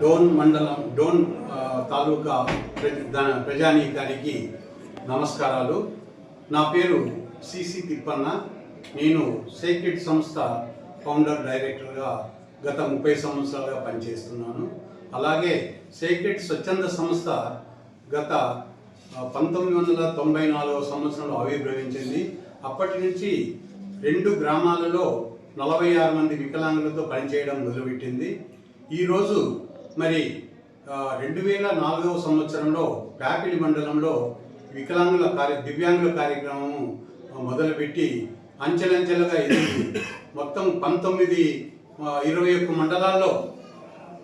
డోన్ మండలం డోన్ తాలూకా ప్ర- ప్రజానీకానికి నమస్కారాలు. నా పేరు సిసి తిప్పన్న. నేను సేక్రెడ్ సంస్థ ఫౌండర్ డైరెక్టర్గా గత ముప్పై సంవత్సరాలుగా పనిచేస్తున్నాను. అలాగే సేక్రెడ్ స్వచ్ఛంద సంస్థ గత పంతొమ్మిది వందల తొంభై నాలుగవ సంవత్సరంలో ఆవిర్భవించింది. అప్పటి నుంచి రెండు గ్రామాలలో నలభై ఆరు మంది వికలాంగులతో పనిచేయడం మొదలుపెట్టింది. ఈరోజు మరి రెండు వేల నాలుగవ సంవత్సరంలో ప్యాపిలి మండలంలో వికలాంగుల కార్య దివ్యాంగుల కార్యక్రమం మొదలుపెట్టి అంచెలంచెలుగా ఎదిగి మొత్తం పంతొమ్మిది ఇరవై ఒక్క మండలాల్లో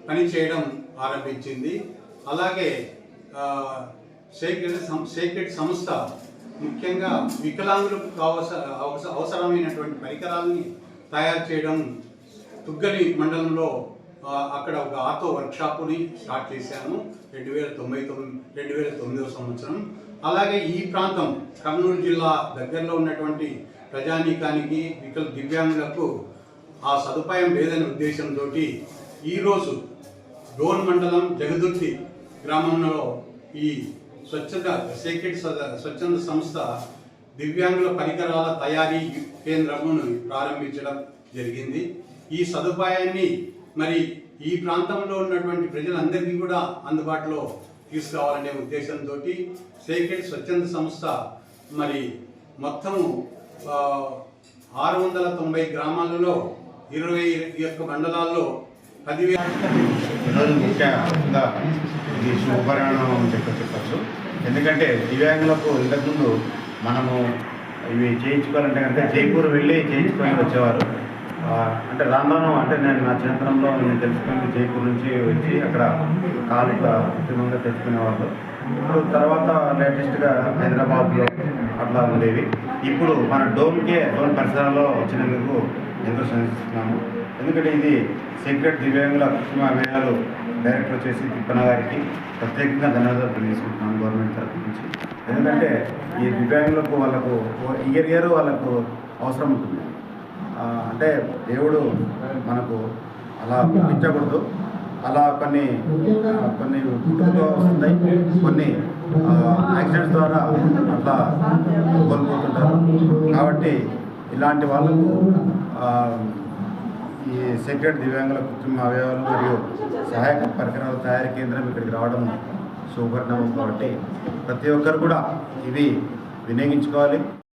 పనిచేయడం ఆరంభించింది. అలాగే ఆ, సేక్రెట్ సం- సేక్రెట్ సంస్థ ముఖ్యంగా వికలాంగులకు కావస అవసరమైనటువంటి పరికరాలని తయారు చేయడం తుగ్గలి మండలంలో అక్కడ ఒక ఆటో వర్క్షాప్ని స్టార్ట్ చేశాను. రెండు వేల తొంభై తొమ్మిది రెండు వేల తొమ్మిదవ సంవత్సరం. అలాగే ఈ ప్రాంతం కర్నూలు జిల్లా దగ్గరలో ఉన్నటువంటి ప్రజానీకానికి వికల దివ్యాంగులకు ఆ సదుపాయం లేదనే ఉద్దేశంతో ఈరోజు డోన్ మండలం జగదుర్తి గ్రామంలో ఈ స్వచ్ఛత సేక్రెట్ స్వచ్ఛంద సంస్థ దివ్యాంగుల పరికరాల తయారీ కేంద్రమును ప్రారంభించడం జరిగింది. ఈ సదుపాయాన్ని మరి ఈ ప్రాంతంలో ఉన్నటువంటి ప్రజలందరికీ కూడా అందుబాటులో తీసుకురావాలనే ఉద్దేశంతో సేక్రెడ్ స్వచ్ఛంద సంస్థ మరి మొత్తము ఆరు వందల తొంభై గ్రామాలలో ఇరవై యొక్క మండలాల్లో పదివేల ఈరోజు ముఖ్యంగా ఇది శుభపరిణామం అని చెప్పి చెప్పచ్చు. ఎందుకంటే దివ్యాంగులకు ఇంతకుముందు మనము ఇవి చేయించుకోవాలంటే కనుక జైపూర్ వెళ్ళి చేయించుకొని వచ్చేవారు. అంటే రాను అంటే నేను నా చిన్నతనంలో నేను తెలుసుకుంది జైపూర్ నుంచి వచ్చి అక్కడ కాలు ఉద్యమంగా తెచ్చుకునేవాళ్ళు. ఇప్పుడు తర్వాత లేటెస్ట్గా హైదరాబాద్లో అట్లా ఉండేవి. ఇప్పుడు మన డోమ్కే డోమ్ పరిసరాల్లో వచ్చినందుకు ఎంతో సంతోషిస్తున్నాము. ఎందుకంటే ఇది సీక్రెట్ దివ్యాంగుల కృత్రిమ అభియాలు డైరెక్టర్ వచ్చేసి తిప్పన గారికి ప్రత్యేకంగా ధన్యవాదాలు తెలియజేసుకుంటున్నాను గవర్నమెంట్ తరఫు నుంచి. ఎందుకంటే ఈ దివ్యాంగులకు వాళ్ళకు ఇయర్ ఇయర్ వాళ్ళకు అవసరం ఉంటుంది. అంటే దేవుడు మనకు అలా పంపించకూడదు. అలా కొన్ని కొన్ని పుట్టుకతో వస్తున్నాయి. కొన్ని యాక్సిడెంట్స్ ద్వారా అట్లా కోల్పోతుంటారు. కాబట్టి ఇలాంటి వాళ్ళకు ఈ సెక్రెట్ దివ్యాంగుల కృత్రిమ అవయవాలు మరియు సహాయక పరికరాల తయారీ కేంద్రం ఇక్కడికి రావడం శుభపరిణామం కాబట్టి ప్రతి ఒక్కరు కూడా ఇవి వినియోగించుకోవాలి.